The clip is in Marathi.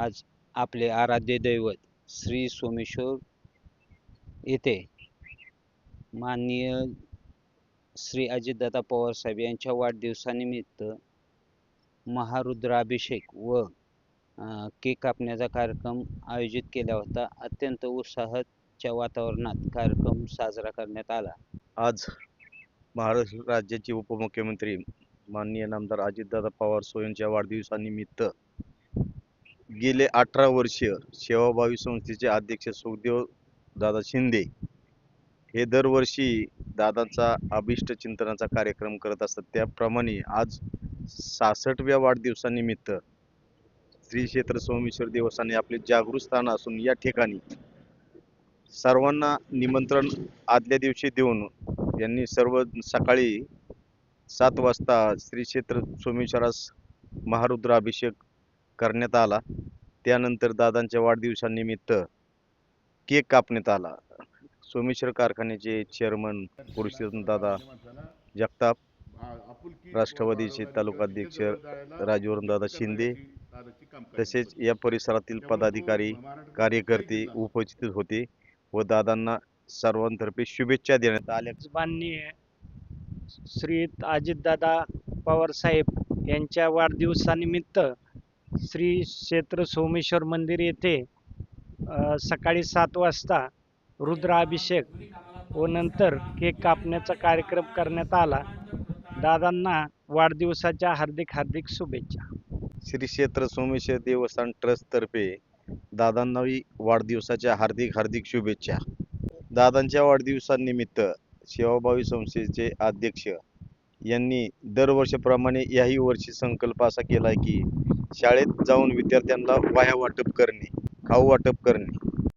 आज आपले आराध्य दैवत श्री सोमेश्वर येथे माननीय श्री अजितदादा पवार साहेब यांच्या वाढदिवसानिमित्त महारुद्राभिषेक व केक कापण्याचा कार्यक्रम आयोजित केला होता. अत्यंत उत्साहाच्या वातावरणात कार्यक्रम साजरा करण्यात आला. आज महाराष्ट्र राज्याचे उपमुख्यमंत्री माननीय नामदार अजितदादा पवार सो वाढदिवसानिमित्त गेले अठरा वर्ष सेवाभावी संस्थेचे अध्यक्ष सुखदेव दादा शिंदे हे दरवर्षी दादांचा अभिष्ट चिंतनाचा कार्यक्रम करत असतात. त्याप्रमाणे आज सासष्टव्या वाढदिवसानिमित्त श्री क्षेत्र सोमेश्वर देवस्थाने आपले जागृत स्थान असून या ठिकाणी सर्वांना निमंत्रण आदल्या दिवशी देऊन यांनी सर्व सकाळी सात वाजता श्री क्षेत्र सोमेश्वरास महारुद्र अभिषेक करण्यात आला. त्यानंतर दादांच्या वाढदिवसानिमित्त केक कापण्यात आला. सोमेश्वर कारखान्याचे चेअरमन पुरुषोत्तम दादा जगताप राष्ट्रवादीचे तालुकाध्यक्ष राजवरून दादा शिंदे तसेच या परिसरातील पदाधिकारी कार्यकर्ते उपस्थित होते व दादांना सर्वांतर्फे शुभेच्छा देण्यात आल्या. माननीय श्री अजितदादा पवार साहेब यांच्या वाढदिवसानिमित्त श्री क्षेत्र सोमेश्वर मंदिर येथे सकाळी सात वाजता रुद्राभिषेक व नंतर केक कापण्याचा कार्यक्रम करण्यात आला. दादांना वाढदिवसाच्या हार्दिक हार्दिक शुभेच्छा. श्री क्षेत्र सोमेश्वर देवस्थान ट्रस्टतर्फे दादांनाही वाढदिवसाच्या हार्दिक हार्दिक शुभेच्छा. दादांच्या वाढदिवसानिमित्त सेवाभावी संस्थेचे अध्यक्ष यांनी दरवर्षीप्रमाणे याही वर्षी संकल्प असा केला की शाळेत जाऊन विद्यार्थ्यांना वह्या वाटप करणे खाऊ वाटप करणे.